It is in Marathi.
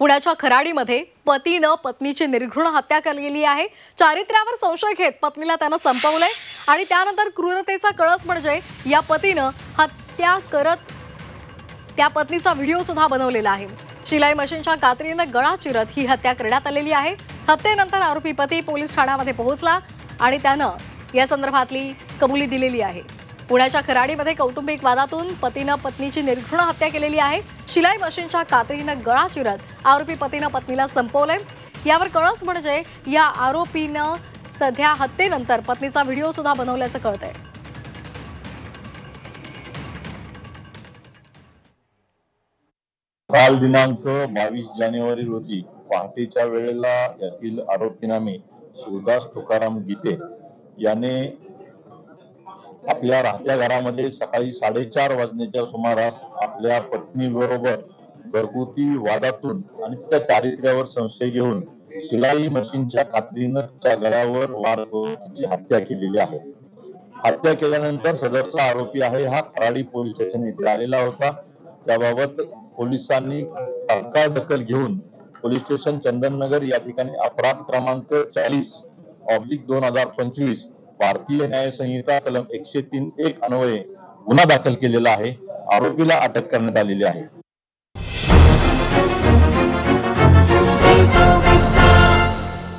पुण्याच्या खराडीमध्ये पतीनं पत्नीची निर्घृण हत्या केलेली आहे. चारित्र्यावर संशय घेत पत्नीला त्यानं संपवलंय. आणि त्यानंतर क्रूरतेचा कळस म्हणजे या पतीनं हत्या करत त्या पत्नीचा व्हिडिओ सुद्धा बनवलेला आहे. शिलाई मशीनच्या कात्रीनं गळा चिरत ही हत्या करण्यात आलेली आहे. हत्येनंतर आरोपी पती पोलीस ठाण्यामध्ये पोहोचला आणि त्यानं या संदर्भातली कबुली दिलेली आहे. पुण्याच्या खराडीमध्ये कौटुंबिक वादातून पतीनं पत्नीची निर्घृण हत्या केलेली आहे. शिलाई मशीनच्या कात्रीनं गळा चिरत आरोपी पतीनं पत्नीला संपवलंय. यावर कळस म्हणजे या आरोपीनं सध्या हत्येनंतर पत्नीचा व्हिडिओ सुद्धा बनवल्याचं कळतंय. काल दिनांक बावीस जानेवारी रोजी पहाटेच्या वेळेला यातील आरोपीनामे शिवदास तुकाराम गीते याने आपल्या राहत्या घरामध्ये सकाळी साडेचार वाजण्याच्या सुमारास आपल्या पत्नी बरोबर घरगुती वादातून आणि त्या चारित्र्यावर संशय घेऊन शिलाई मशीनच्या कात्रीनं त्या गळ्यावर वार करून हत्या केलेली आहे. हत्या केल्यानंतर सदरचा आरोपी आहे हा खराडी पोलीस स्टेशन इथे आलेला होता. त्याबाबत पोलिसांनी तात्काळ दखल घेऊन पोलीस स्टेशन चंदननगर या ठिकाणी अपराध क्रमांक चाळीस ऑब्लिक दोन हजार पंचवीस भारतीय न्याय संहिता कलम एकशे तीन एक अन्वये गुन्हा दाखल केलेला आहे. आरोपीला अटक करण्यात आलेली आहे.